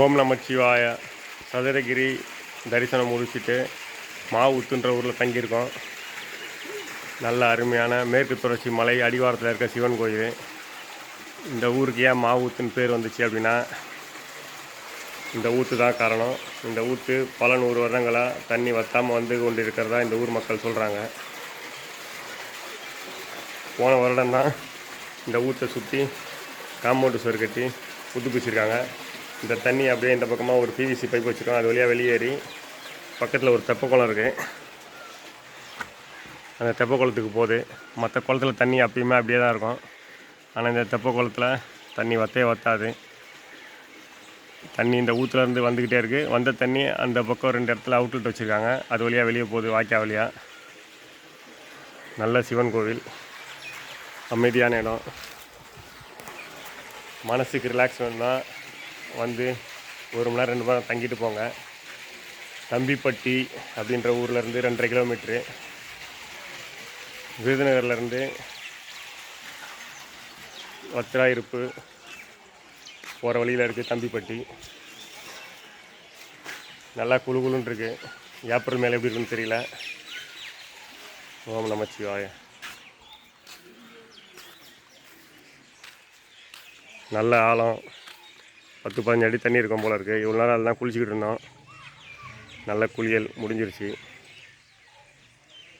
ஓம் நமச்சிவாய சதுரகிரி தரிசனம் முடிச்சுட்டு மாவுத்துன்ற ஊரில் தங்கியிருக்கோம். நல்ல அருமையான மேற்கு தொடர்ச்சி மலை அடிவாரத்தில் இருக்க சிவன் கோயில். இந்த ஊருக்கு ஏன் மாவூத்துன்னு பேர் வந்துச்சு அப்படின்னா இந்த ஊற்று தான் காரணம். இந்த ஊற்று பல நூறு வருடங்களாக தண்ணி வத்தாமல் வந்து கொண்டு இருக்கிறதா இந்த ஊர் மக்கள் சொல்கிறாங்க போன வருடம்தான் இந்த ஊற்றை சுற்றி காம்பவுண்டு சுவர் கட்டி புதுப்பிச்சிருக்காங்க. இந்த தண்ணி அப்படியே இந்த பக்கமாக ஒரு பிவிசி பைப் வச்சுருக்கோம். அது வழியாக வெளியேறி பக்கத்தில் ஒரு தெப்ப குளம் இருக்குது அந்த தெப்ப குளத்துக்கு போகுது. மற்ற குளத்துல தண்ணி அப்பயுமே அப்படியே தான் இருக்கும். ஆனால் இந்த தெப்ப குளத்துல தண்ணி வத்தே வத்தாது. தண்ணி இந்த ஊற்றுலேருந்து இருந்து வந்துக்கிட்டே இருக்குது வந்த தண்ணி அந்த பக்கம் ரெண்டு இடத்துல அவுட்லெட் வச்சுருக்காங்க. அது வழியாக வெளியே போகுது வாய்க்கா வழியாக நல்ல சிவன் கோவில். அமைதியான இடம். மனசுக்கு ரிலாக்ஸ் வேணும்னா வந்து ஒரு மணி நேரம் ரெண்டு மணி நேரம் தங்கிட்டு போங்க. தம்பிப்பட்டி அப்படின்ற ஊர்லேருந்து ரெண்டரை கிலோமீட்ரு விருதுநகர்லேருந்து வத்திராயிருப்பு போகிற வழியில் இருக்குது தம்பிப்பட்டி. நல்லா குழு குழுன்னு இருக்குது ஏப்ரல் மேலே எப்படி இருக்குன்னு தெரியல. ஓம் நமச்சிவாய நல்ல ஆழம். பத்து பதினஞ்சு அடி தண்ணி இருக்கும் போல இருக்குது இவ்வளோ நேரம் அதெல்லாம் குளிச்சுக்கிட்டு இருந்தோம். நல்ல குளியல் முடிஞ்சிருச்சு.